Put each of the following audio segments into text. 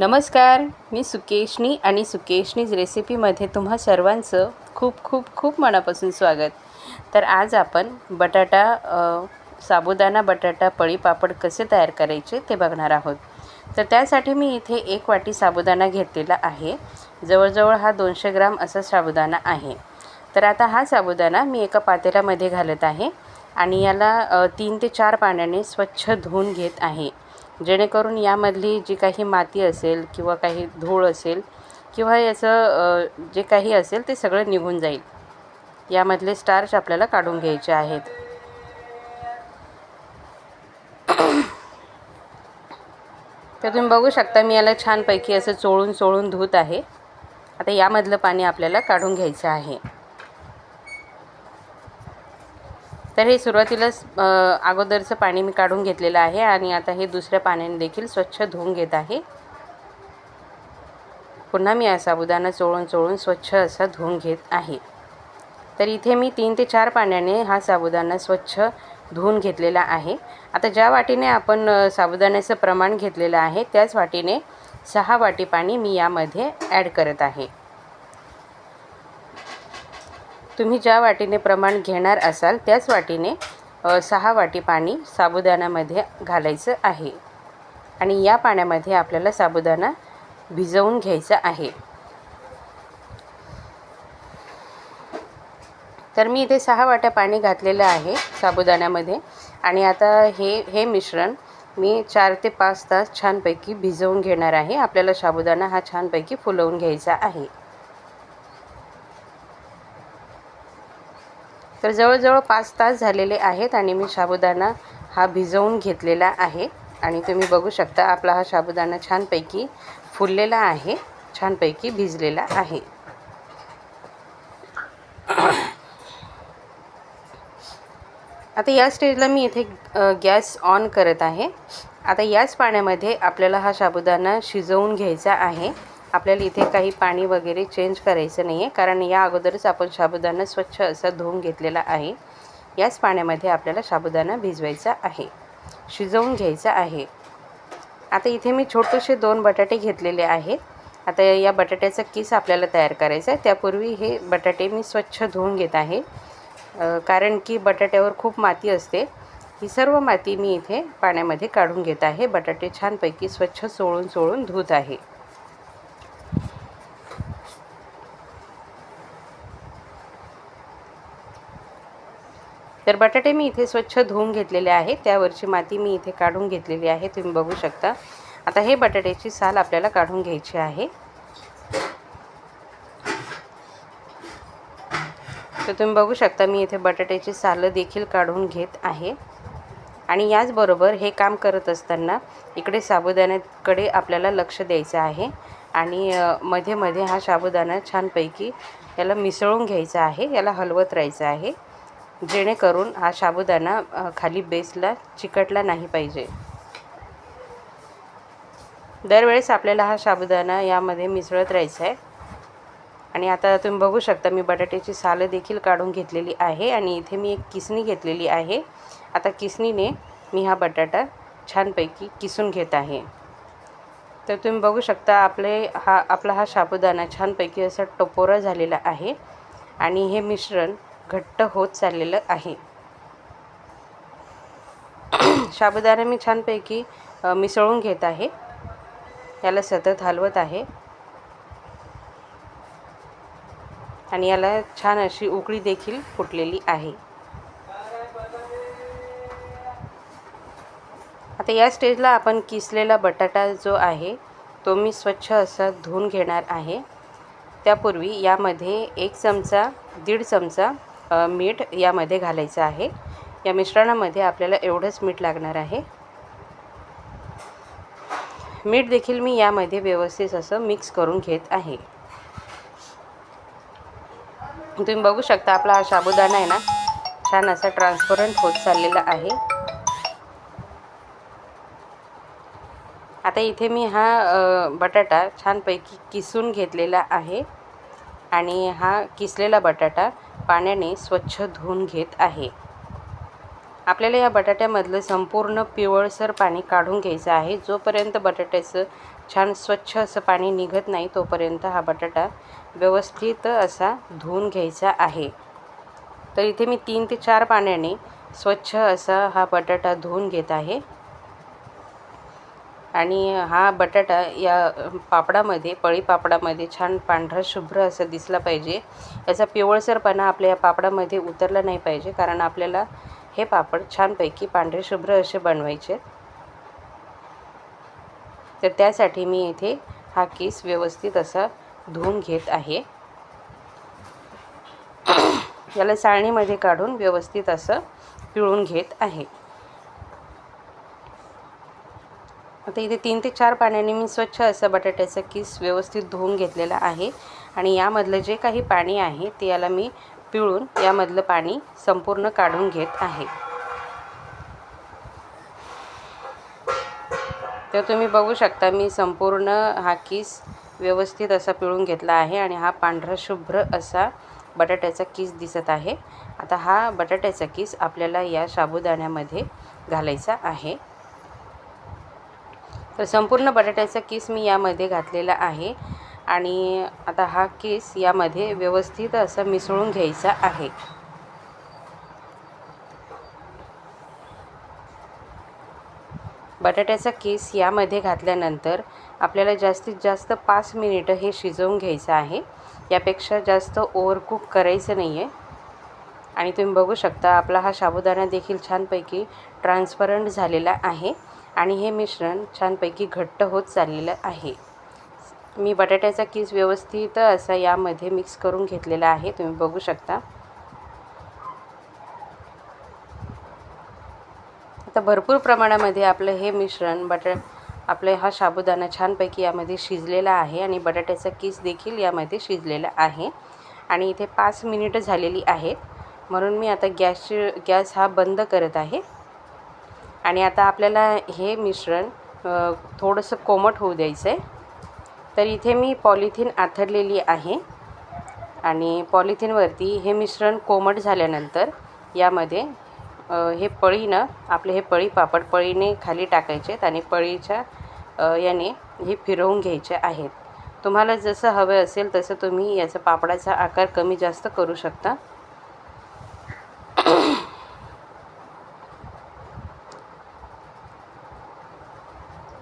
नमस्कार मी सुकेशनी आणि सुकेशनीज रेसिपीमध्ये तुम्हा सर्वांचं खूप खूप खूप मनापासून स्वागत. तर आज आपण बटाटा साबुदाणा बटाटा पळी पापड कसे तयार करायचे ते बघणार आहोत. तर त्यासाठी मी इथे एक वाटी साबुदाणा घेतलेला आहे. जवळजवळ हा दोनशे ग्राम असा साबुदाणा आहे. तर आता हा साबुदाणा मी एका पातेल्यामध्ये घालत आहे आणि याला तीन ते चार पाण्याने स्वच्छ धुवून घेत आहे. जेणेकरून यामधली जी काही माती असेल किंवा काही धूळ असेल किंवा याचं जे काही असेल ते सगळं निघून जाईल. यामधले स्टार्च आपल्याला काढून घ्यायचे आहेत. तर तुम्ही बघू शकता मी याला छानपैकी असं चोळून चोळून धूत आहे. आता यामधलं पाणी आपल्याला काढून घ्यायचं आहे. तर हे सुरुवातीलाच अगोदरचं पाणी मी काढून घेतलेलं आहे आणि आता हे दुसऱ्या पाण्याने देखील स्वच्छ धुवून घेत आहे. पुन्हा मी हा साबुदाणा चोळून चोळून स्वच्छ असा धुवून घेत आहे. तर इथे मी तीन ते चार पाण्याने हा साबुदाणा स्वच्छ धुवून घेतलेला आहे. आता ज्या वाटीने आपण साबुदाण्याचं प्रमाण घेतलेलं आहे त्याच वाटीने सहा वाटी पाणी मी यामध्ये ॲड करत आहे. तुम्ही ज्या वाटीने प्रमाण घेणार असाल त्याच वाटीने सहा वाटी पाणी साबुदाण्यामध्ये घालायचं आहे. आणि या पाण्यामध्ये आपल्याला साबुदाणा भिजवून घ्यायचा आहे. तर मी इथे सहा वाट्या पाणी घातलेलं आहे साबुदाण्यामध्ये. आणि आता हे हे मिश्रण मी चार ते पाच तास छानपैकी भिजवून घेणार आहे. आपल्याला साबुदाणा हा छानपैकी फुलवून घ्यायचा आहे. तर जवळजवळ पाच तास झालेले आहेत आणि मी साबुदाणा हा भिजवून घेतलेला आहे. आणि तुम्ही बघू शकता आपला हा साबुदाणा छानपैकी फुललेला आहे छानपैकी भिजलेला आहे. आता या स्टेजला मी इथे गॅस ऑन करत आहे. आता याच पाण्यामध्ये आपल्याला हा साबुदाणा शिजवून घ्यायचा आहे. आपल्याला इथे काही पाणी वगैरे चेंज करायचं नाही आहे कारण या अगोदरच आपण साबुदाणा स्वच्छ असा धुवून घेतलेला आहे. याच पाण्यामध्ये आपल्याला साबुदाणा भिजवायचा आहे. शिजवून घ्यायचा आहे. आता इथे मी छोटेसे दोन बटाटे घेतलेले आहेत. आता या बटाट्याचा किस आपल्याला तयार करायचा आहे. त्यापूर्वी हे बटाटे मी स्वच्छ धुवून घेत आहे. कारण की बटाट्यावर खूप माती असते. ही सर्व माती मी इथे पाण्यामध्ये काढून घेत आहे. बटाटे छानपैकी स्वच्छ चोळून चोळून धुत आहे. तर बटाटे मी इथे स्वच्छ धुवून घेतलेले आहे त्यावरची माती मी इथे काढून घेतलेली आहे. तुम्ही बघू शकता. आता हे बटाट्याची साल आपल्याला काढून घ्यायची आहे. तर तुम्ही बघू शकता मी इथे बटाट्याची सालं देखील काढून घेत आहे. आणि याचबरोबर हे काम करत असताना इकडे साबुदाण्याकडे आपल्याला लक्ष द्यायचं आहे. आणि मध्ये मध्ये हा साबुदाणा छानपैकी याला मिसळून घ्यायचा आहे. याला हलवत राहायचं आहे. जेणेकरून हा साबुदाणा खाली बेसला चिकटला नाही पाहिजे. दरवेळेस आपल्याला हा साबुदाणा यामध्ये मिसळत राहायचा आहे आणि आता तुम्ही बघू शकता मी बटाट्याची सालं देखील काढून घेतलेली आहे आणि इथे मी एक किसणी घेतलेली आहे. आता किसणीने मी हा बटाटा छानपैकी किसून घेत आहे. तर तुम्ही बघू शकता आपले हा आपला हा साबुदाणा छानपैकी असा टपोरा झालेला आहे. आणि हे मिश्रण घट्ट होत चाललेलं आहे. साबुदाणा मी छानपैकी मिसळून घेत आहे. याला सतत हलवत आहे. आणि याला छान अशी उकळी देखील फुटलेली आहे. आता या स्टेजला आपण किसलेला बटाटा जो आहे तो मी स्वच्छ असा धुवून घेणार आहे. त्यापूर्वी यामध्ये एक चमचा दीड चमचा मीठ यामध्ये घालायचं आहे. या मिश्रणामध्ये आपल्याला एवढंच मीठ लागणार आहे. मीठ देखील मी यामध्ये व्यवस्थित असं मिक्स करून घेत आहे. तुम्ही बघू शकता आपला हा साबुदाणा आहे ना छान असा ट्रान्सपरंट होत चाललेला आहे. आता इथे मी हा बटाटा छानपैकी किसून घेतलेला आहे. आणि हा किसलेला बटाटा पाण्याने स्वच्छ धुवून घेत आहे. आपल्याला या बटाट्यामधलं संपूर्ण पिवळसर पाणी काढून घ्यायचं आहे. जोपर्यंत बटाट्याचं छान स्वच्छ असं पाणी निघत नाही तोपर्यंत हा बटाटा व्यवस्थित असा धुवून घ्यायचा आहे. तर इथे मी तीन ते चार पाण्याने स्वच्छ असा हा बटाटा धुवून घेत आहे. आणि हा बटाटा या पापडामध्ये पळी पापडामध्ये छान पांढरा शुभ्र असं दिसला पाहिजे. याचा पिवळसरपणा आपल्या या पापडामध्ये उतरला नाही पाहिजे कारण आपल्याला हे पापड छानपैकी पांढरे शुभ्र असे बनवायचे. तर त्यासाठी मी इथे हा केस व्यवस्थित असा धुवून घेत आहे. याला चाळणीमध्ये काढून व्यवस्थित असं पिळून घेत आहे. आता इथे तीन ते चार पाण्याने मी स्वच्छ असं बटाट्याचा किस व्यवस्थित धुवून घेतलेला आहे. आणि यामधलं जे काही पाणी आहे ते याला मी पिळून यामधलं पाणी संपूर्ण काढून घेत आहे. तर तुम्ही बघू शकता मी संपूर्ण हा किस व्यवस्थित असा पिळून घेतला आहे आणि हा पांढरा शुभ्र असा बटाट्याचा किस दिसत आहे. आता हा बटाट्याचा किस आपल्याला या साबुदाण्यामध्ये घालायचा आहे. तर संपूर्ण बटाट्याचा किस मी यामध्ये घातलेला आहे. आणि आता हा केस यामध्ये व्यवस्थित असं मिसळून घ्यायचा आहे. बटाट्याचा केस यामध्ये घातल्यानंतर आपल्याला जास्तीत जास्त पाच मिनिटं हे शिजवून घ्यायचं आहे. यापेक्षा जास्त ओव्हरकुक करायचं नाही आहे आणि तुम्ही बघू शकता आपला हा साबुदाणा देखील छानपैकी ट्रान्सपरंट झालेला आहे. आणि हे मिश्रण छानपैकी घट्ट होत चाललेलं आहे. मी बटाट्याचा किस व्यवस्थित असा यामध्ये मिक्स करून घेतलेला आहे. तुम्ही बघू शकता. आता भरपूर प्रमाणामध्ये आपलं हे मिश्रण बटा आपलं हा साबुदाणा छानपैकी यामध्ये शिजलेला आहे आणि बटाट्याचा किस देखील यामध्ये शिजलेला आहे. आणि इथे पाच मिनिटं झालेली आहेत. म्हणून मी आता गॅसची गॅस हा बंद करत आहे. आणि आता आपल्याला हे मिश्रण थोडंसं कोमट होऊ द्यायचं आहे तर इथे मी पॉलिथिन आथरलेली आहे आणि पॉलिथिनवरती हे मिश्रण कोमट झाल्यानंतर यामध्ये हे पळीनं आपले हे पळी पापड पळीने खाली टाकायचे आहेत आणि पळीच्या याने हे फिरवून घ्यायचे आहेत. तुम्हाला जसं हवं असेल तसं तुम्ही याचा पापडाचा आकार कमी जास्त करू शकता.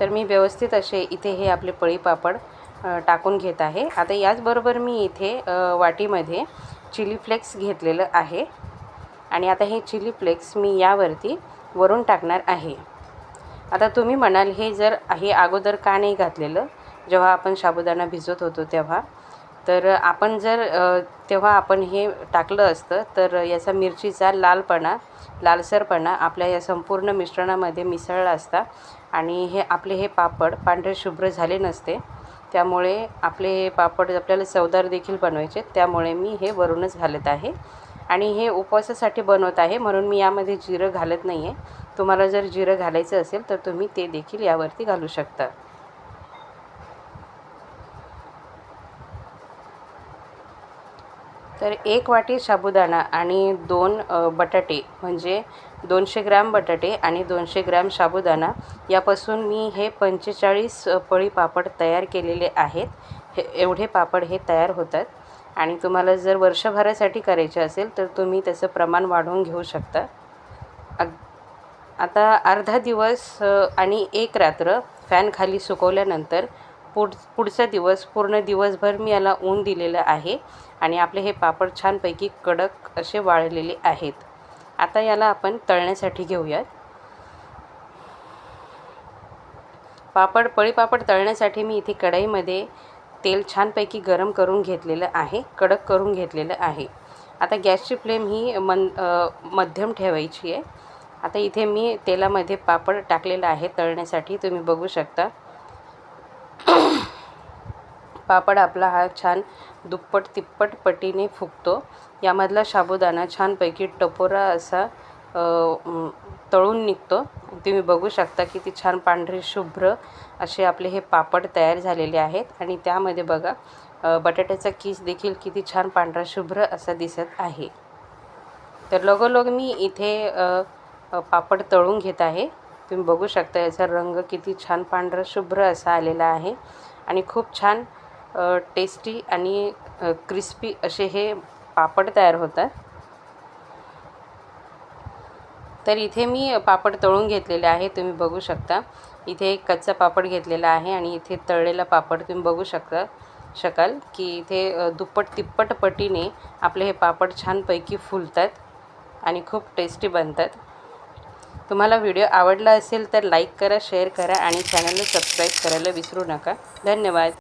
तर मी व्यवस्थित असे इथे हे आपले पळी पापड टाकून घेत आहे. आता याचबरोबर मी इथे वाटीमध्ये चिली फ्लेक्स घेतलेलं आहे. आणि आता हे चिली फ्लेक्स मी यावरती वरून टाकणार आहे. आता तुम्ही म्हणाल हे जर हे अगोदर का नाही घातलेलं? जेव्हा आपण साबुदाणा भिजवत होतो तेव्हा. तर आपण जर तेव्हा आपण हे टाकलं असतं तर याचा मिरचीचा लालपणा लालसरपणा आपल्या या संपूर्ण मिश्रणामध्ये मिसळला असता आणि हे आपले हे पापड पांढरे शुभ्र झाले नसते. त्यामुळे आपले हे पापड आपल्याला चवदार देखील बनवायचे. त्यामुळे मी हे वरूनच घालत आहे. आणि हे उपवासासाठी बनवत आहे म्हणून मी यामध्ये जिरं घालत नाही आहे तुम्हाला जर जिरं घालायचं असेल तर तुम्ही ते देखील यावरती घालू शकता. तर एक वाटी साबुदाणा आणि दोन बटाटे म्हणजे दोनशे ग्रॅम बटाटे आणि दोनशे ग्रॅम साबुदाणा. यापासून मी हे पंचेचाळीस पळी पापड तयार केलेले आहेत. हे एवढे पापड हे तयार होतात. आणि तुम्हाला जर वर्षभरासाठी करायचे असेल तर तुम्ही त्याचं प्रमाण वाढवून घेऊ शकता. आता अर्धा दिवस आणि एक रात्र फॅनखाली सुकवल्यानंतर पुढ पुढचा दिवस पूर्ण दिवसभर मी याला ऊन दिलेलं आहे आणि आपले हे पापड छानपैकी कडक असे वाळलेले आहेत. आता याला आपण तळण्यासाठी घेऊयात. पापड पळीपापड तळण्यासाठी मी इथे कढईमध्ये तेल छानपैकी गरम करून घेतलेलं आहे कडक करून घेतलेलं आहे. आता गॅसची फ्लेम ही मन मध्यम ठेवायची आहे. आता इथे मी तेलामध्ये पापड टाकलेलं आहे तळण्यासाठी तुम्ही बघू शकता. पापड आपला हा छान दुप्पट तिप्पट पटीने फुगतो. यामधला साबुदाणा छानपैकी टपोरा असा तळून निघतो. तुम्ही बघू शकता किती छान पांढरे शुभ्र असे आपले हे पापड तयार झालेले आहेत. आणि त्यामध्ये बघा बटाट्याचा किस देखील किती छान पांढरा शुभ्र असा दिसत आहे. तर लगोलग मी इथे पापड तळून घेत आहे. तुम्ही बघू शकता याचा रंग किती छान पांढरा शुभ्र असा आलेला आहे. आणि खूप छान टेस्टी आणि क्रिस्पी असे हे पापड तयार होतात तर इथे मी पापड तळून घेतलेले आहे तुम्ही बघू शकता. इथे एक कच्चा पापड घेतलेला आहे आणि इथे तळलेला पापड तुम्ही बघू शकता शकाल की इथे दुप्पट तिप्पट पटीने आपले हे पापड छानपैकी फुलतात आणि खूप टेस्टी बनतात. तुम्हाला व्हिडिओ आवडला असेल तर लाईक करा शेअर करा आणि चॅनलला सबस्क्राईब करायला विसरू नका. धन्यवाद.